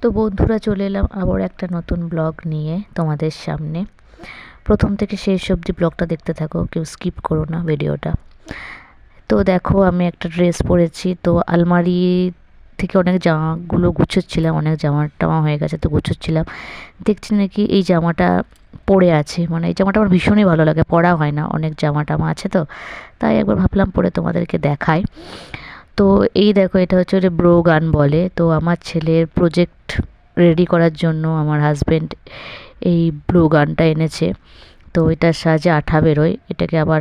তো বন্ধুরা চলে এলাম আবার একটা নতুন ব্লগ নিয়ে তোমাদের সামনে। প্রথম থেকে শেষ অবধি ব্লগটা দেখতে থাকো, কেউ স্কিপ করো না ভিডিওটা। তো দেখো, আমি একটা ড্রেস পরেছি, তো আলমারি থেকে অনেক জামাগুলো গুছোচ্ছিলাম, অনেক জামা টামা হয়ে গেছে তো গুছোচ্ছিলাম। দেখছি নাকি এই জামাটা পরে আছে মানে এই জামাটা আমার ভীষণই ভালো লাগে, পরা হয় না, অনেক জামা টামা আছে তো। তাই একবার ভাবলাম পরে তোমাদেরকে দেখাই। তো এই দেখো, এটা হচ্ছে যে ব্রো গান বলে। তো আমার ছেলের প্রজেক্ট রেডি করার জন্য আমার হাজব্যান্ড এই ব্রো গানটা এনেছে। তো এটার সাহায্যে আঠা বেরোয়, এটাকে আবার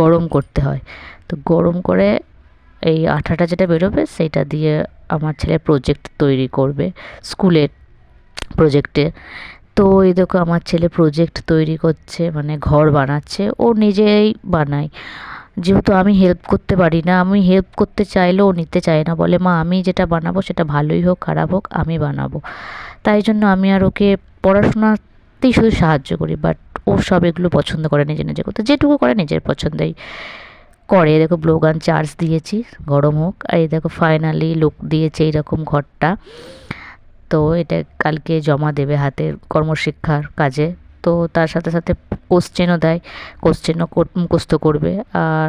গরম করতে হয়। তো গরম করে এই আঠাটা যেটা বেরোবে সেটা দিয়ে আমার ছেলে প্রজেক্ট তৈরি করবে, স্কুলের প্রজেক্টে তো এই দেখো, আমার ছেলে প্রজেক্ট তৈরি করছে মানে ঘর বানাচ্ছে। ও নিজেই বানায়। যেহেতু আমি হেল্প করতে পারি না, আমি হেল্প করতে চাইলেও নিতে চাই না। বলে, মা, আমি যেটা বানাবো সেটা ভালোই হোক, খারাপ হোক, আমি বানাবো। তাই জন্য আমি আর ওকে পড়াশোনাতেই শুধু সাহায্য করি বাট ও সব এগুলো পছন্দ করে নিজে নিজে করতে। যেটুকু করে নিজের পছন্দেই করে। দেখো ব্লোগান চার্জ দিয়েছি, গরম হোক। আর এই দেখো ফাইনালি লোক দিয়েছে এইরকম ঘরটা। তো এটা কালকে জমা দেবে হাতের কর্মশিক্ষার কাজে। তো তার সাথে সাথে কোশ্চেনও দেয়, কোশ্চেনও মুখস্থ করবে। আর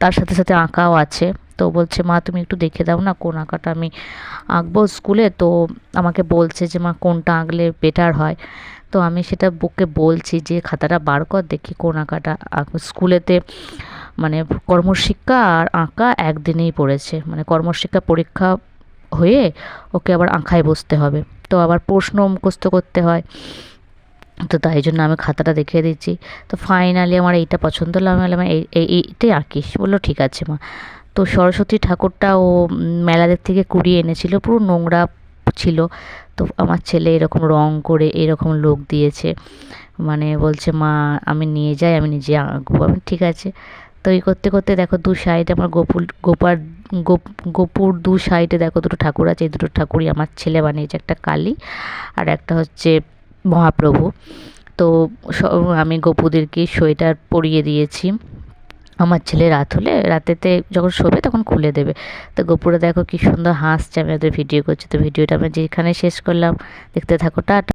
তার সাথে সাথে আঁকাও আছে। তো বলছে, মা, তুমি একটু দেখে দাও না কোন আঁকাটা আমি আঁকবো স্কুলে? তো আমাকে বলছে যে, মা, কোনটা আঁকলে বেটার হয়? তো আমি সেটা বুকে বলছি যে, খাতাটা বার কর, দেখি কোন আঁকাটা স্কুলেতে মানে কর্মশিক্ষা আর আঁকা একদিনেই পড়েছে। মানে কর্মশিক্ষা পরীক্ষা হয়ে ওকে আবার আঁকায় বসতে হবে। তো আবার প্রশ্ন মুখস্থ করতে হয়। তো তাই জন্য আমি খাতাটা দেখিয়ে দিচ্ছি। তো ফাইনালি আমার এইটা পছন্দ হলো, আমি বললাম, এই এইটাই আঁকিস। বলল, ঠিক আছে মা। তো সরস্বতী ঠাকুরটা ও মেলাদের থেকে কুড়িয়ে এনেছিল, পুরো নোংরা ছিল। তো আমার ছেলে এরকম রং করে এরকম লোক দিয়েছে। মানে বলছে, মা, আমি নিয়ে যাই, আমি নিজে আঁকবো। আমি ঠিক আছে। তো এই করতে করতে দেখো দু সাইডে আমার গোপুর গোপার গোপুর দু সাইডে দেখো দুটো ঠাকুর আছে। এই দুটো ঠাকুরই আমার ছেলে বানিয়েছে, একটা কালী আর একটা হচ্ছে মহাপ্রভু। তো আমি গোপুদেরকে সোয়েটার পরিয়ে দিয়েছি। আমার ছেলে রাত হলে, রাতেতে যখন শোবে তখন খুলে দেবে। তো গোপুরা দেখো কি সুন্দর হাসছে, আমি ওদের ভিডিও করছি। তো ভিডিওটা আমি যেখানে শেষ করলাম। দেখতে থাকো, টাটা।